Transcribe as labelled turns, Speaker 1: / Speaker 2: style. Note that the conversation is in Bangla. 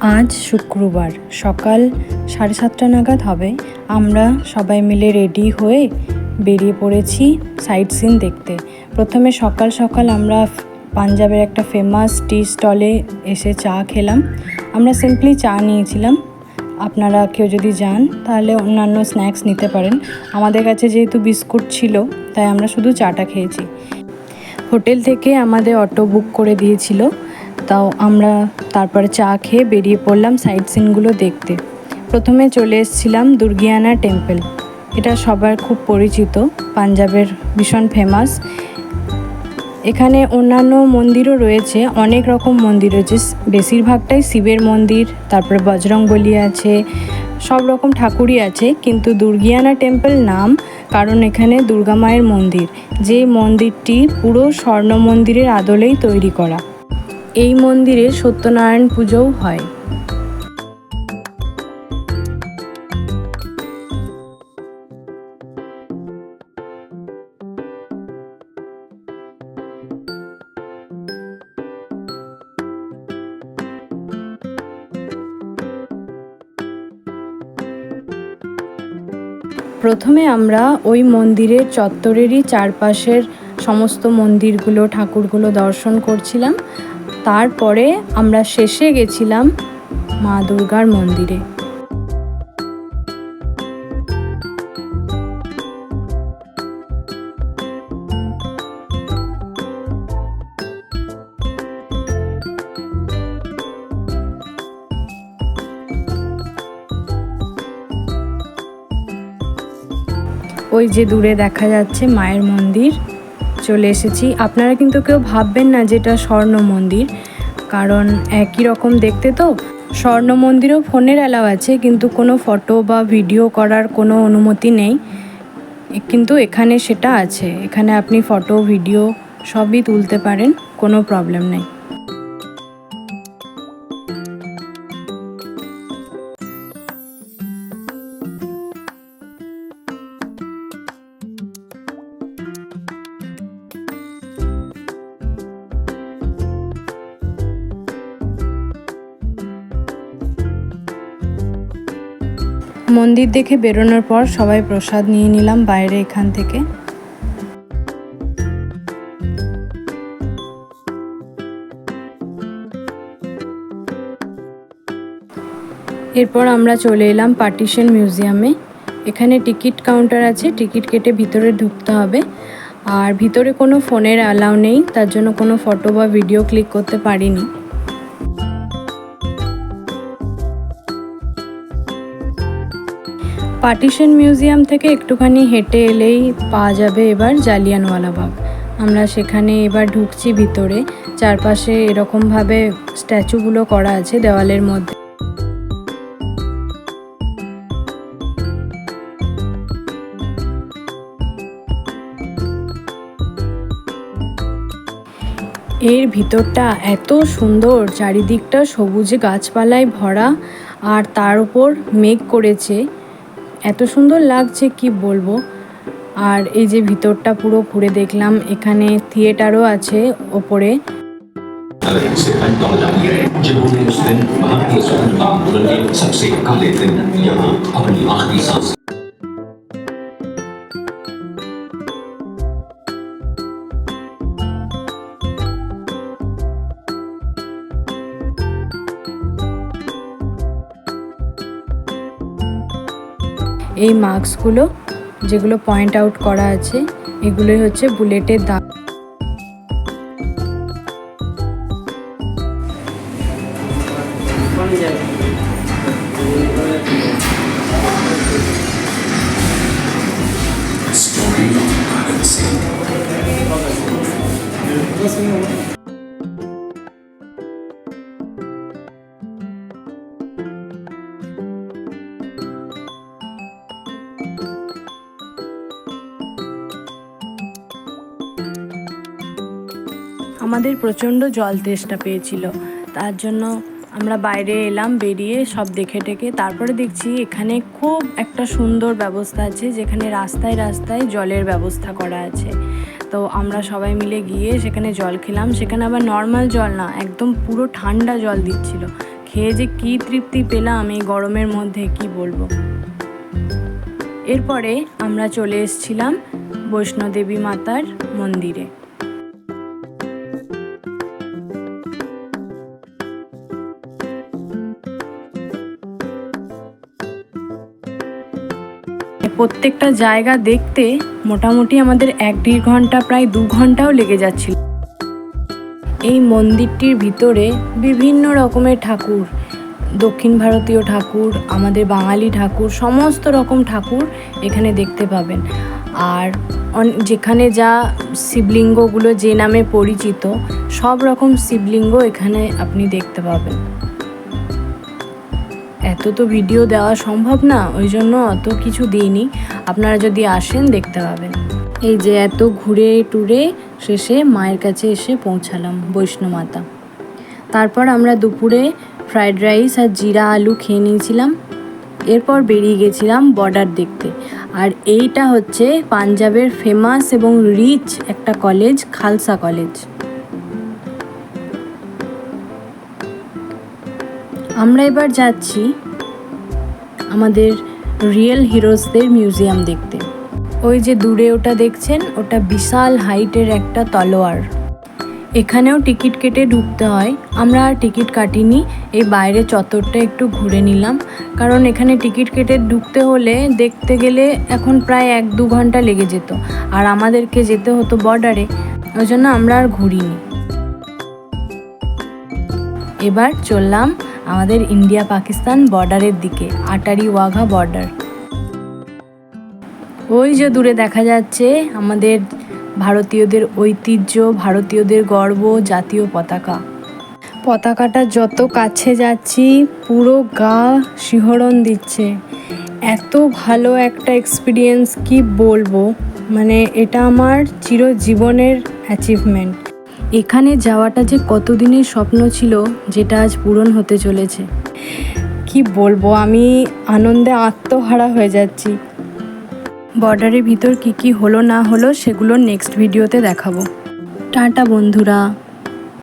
Speaker 1: আজ শুক্রবার, সকাল সাড়ে সাতটা নাগাদ হবে। আমরা সবাই মিলে রেডি হয়ে বেরিয়ে পড়েছি সাইট সিন দেখতে। প্রথমে সকাল সকাল আমরা পাঞ্জাবের একটা ফেমাস টি স্টলে এসে চা খেলাম। আমরা সিম্পলি চা নিয়েছিলাম। আপনারা কেউ যদি যান, তাহলে অন্যান্য স্ন্যাক্স নিতে পারেন। আমাদের কাছে যেহেতু বিস্কুট ছিল, তাই আমরা শুধু চাটা খেয়েছি। হোটেল থেকে আমাদের অটো বুক করে দিয়েছিল। তাও আমরা তারপরে চা খেয়ে বেরিয়ে পড়লাম সাইট সিনগুলো দেখতে। প্রথমে চলে এসেছিলাম দুর্গিয়ানা টেম্পল। এটা সবার খুব পরিচিত, পাঞ্জাবের ভীষণ ফেমাস এখানে অন্যান্য মন্দিরও রয়েছে, অনেক রকম মন্দির রয়েছে। বেশিরভাগটাই শিবের মন্দির, তারপরে বজরংবলী আছে, সব রকম ঠাকুরই আছে, কিন্তু দুর্গিয়ানা টেম্পল নাম কারণ এখানে দুর্গা মায়ের মন্দির। যে মন্দিরটি পুরো স্বর্ণ মন্দিরের আদলেই তৈরি করা। এই মন্দিরে সত্যনারায়ণ পুজোও হয়। প্রথমে আমরা ওই মন্দিরের চত্বরেরই চারপাশের সমস্ত মন্দিরগুলো, ঠাকুরগুলো দর্শন করছিলাম। তারপরে আমরা শেষে গেছিলাম মা দুর্গার মন্দিরে। ওই যে দূরে দেখা যাচ্ছে মায়ের মন্দির। চলে এসেছি। আপনারা কিন্তু কেউ ভাববেন না যে এটা স্বর্ণ মন্দির, কারণ একই রকম দেখতে তো। স্বর্ণ মন্দিরেও ফোনের অ্যালাউ আছে, কিন্তু কোনো ফটো বা ভিডিও করার কোনো অনুমতি নেই। কিন্তু এখানে সেটা আছে। এখানে আপনি ফটো, ভিডিও সবই তুলতে পারেন, কোনো প্রবলেম নেই। মন্দির দেখে বেরোনোর পর সবাই প্রসাদ নিয়ে নিলাম বাইরে এখান থেকে। এরপর আমরা চলে এলাম পার্টিশন মিউজিয়ামে। এখানে টিকিট কাউন্টার আছে, টিকিট কেটে ভিতরে ঢুকতে হবে। আর ভিতরে কোনো ফোনের অ্যালাউ নেই, তার জন্য কোনো ফটো বা ভিডিও ক্লিক করতে পারিনি। পার্টিশন মিউজিয়াম থেকে একটুখানি হেঁটে এলেই পাওয়া যাবে এবার জালিয়ানওয়ালাবাগ আমরা সেখানে এবার ঢুকছি ভিতরে। চারপাশে এরকমভাবে স্ট্যাচুগুলো করা আছে দেওয়ালের মধ্যে। এর ভিতরটা এত সুন্দর, চারিদিকটা সবুজে গাছপালায় ভরা, আর তার উপর মেঘ করেছে। এত সুন্দর লাগছে, কি বলব? আর এই যে ভিতরটা পুরো ঘুরে দেখলাম, এখানে থিয়েটারও আছে ওপরে। এই মার্কসগুলো যেগুলো পয়েন্ট আউট করা আছে এগুলোই হচ্ছে বুলেটের দাগ
Speaker 2: story of
Speaker 1: আমাদের প্রচণ্ড জল তেষ্টা পেয়েছিল। তার জন্য আমরা বাইরে এলাম, বেরিয়ে সব দেখে টেকে তারপরে দেখছি এখানে খুব একটা সুন্দর ব্যবস্থা আছে, যেখানে রাস্তায় রাস্তায় জলের ব্যবস্থা করা আছে। তো আমরা সবাই মিলে গিয়ে সেখানে জল খেলাম। সেখানে আবার নর্মাল জল না, একদম পুরো ঠান্ডা জল দিচ্ছিল। খেয়ে যে কী তৃপ্তি পেলাম এই গরমের মধ্যে, কি বলব? এরপরে আমরা চলে এসেছিলাম বৈষ্ণোদেবী মাতার মন্দিরে। প্রত্যেকটা জায়গা দেখতে মোটামুটি আমাদের এক দেড় ঘণ্টা, প্রায় দু ঘন্টাও লেগে যাচ্ছিল। এই মন্দিরটির ভিতরে বিভিন্ন রকমের ঠাকুর, দক্ষিণ ভারতীয় ঠাকুর, আমাদের বাঙালি ঠাকুর, সমস্ত রকম ঠাকুর এখানে দেখতে পাবেন। আর যেখানে যা শিবলিঙ্গগুলো যে নামে পরিচিত, সব রকম শিবলিঙ্গ এখানে আপনি দেখতে পাবেন। এত তো ভিডিও দেওয়া সম্ভব না, ওই জন্য অত কিছু দিইনি। আপনারা যদি আসেন, দেখতে পাবেন। এই যে এত ঘুরে টুরে শেষে মায়ের কাছে এসে পৌঁছালাম বৈষ্ণমাতা তারপর আমরা দুপুরে ফ্রাইড রাইস আর জিরা আলু খেয়ে নিয়েছিলাম। এরপর বেরিয়ে গেছিলাম বর্ডার দেখতে। আর এইটা হচ্ছে পাঞ্জাবের ফেমাস এবং রিচ একটা কলেজ খালসা কলেজ আমরা এবার যাচ্ছি আমাদের রিয়েল হিরোজদের মিউজিয়াম দেখতে। ওই যে দূরে ওটা দেখছেন, ওটা বিশাল হাইটের একটা তলোয়ার। এখানেও টিকিট কেটে ঢুকতে হয়। আমরা আর টিকিট কাটিনি, এই বাইরে চত্বরটা একটু ঘুরে নিলাম। কারণ এখানে টিকিট কেটে ঢুকতে হলে দেখতে গেলে এখন প্রায় এক দু ঘণ্টা লেগে যেত। আর আমাদেরকে যেতে হতো বর্ডারে ওই জন্য আমরা আর ঘুরিনি। এবার চললাম আমাদের ইন্ডিয়া পাকিস্তান বর্ডারের দিকে আটারি ওয়াঘা বর্ডার। ওই যে দূরে দেখা যাচ্ছে আমাদের ভারতীয়দের ঐতিহ্য, ভারতীয়দের গর্ব, জাতীয় পতাকা। পতাকাটা যত কাছে যাচ্ছি, পুরো গা শিহরণ দিচ্ছে। এত ভালো একটা এক্সপিরিয়েন্স কি বলব? মানে এটা আমার চিরজীবনের অ্যাচিভমেন্ট এখানে যাওয়াটা যে কতদিনের স্বপ্ন ছিল যেটা আজ পূরণ হতে চলেছে। কি বলব আমি আনন্দে আত্মহারা হয়ে যাচ্ছি। বর্ডারের ভিতর কি কি হলো না হলো সেগুলো নেক্সট ভিডিওতে দেখাবো। টাটা বন্ধুরা।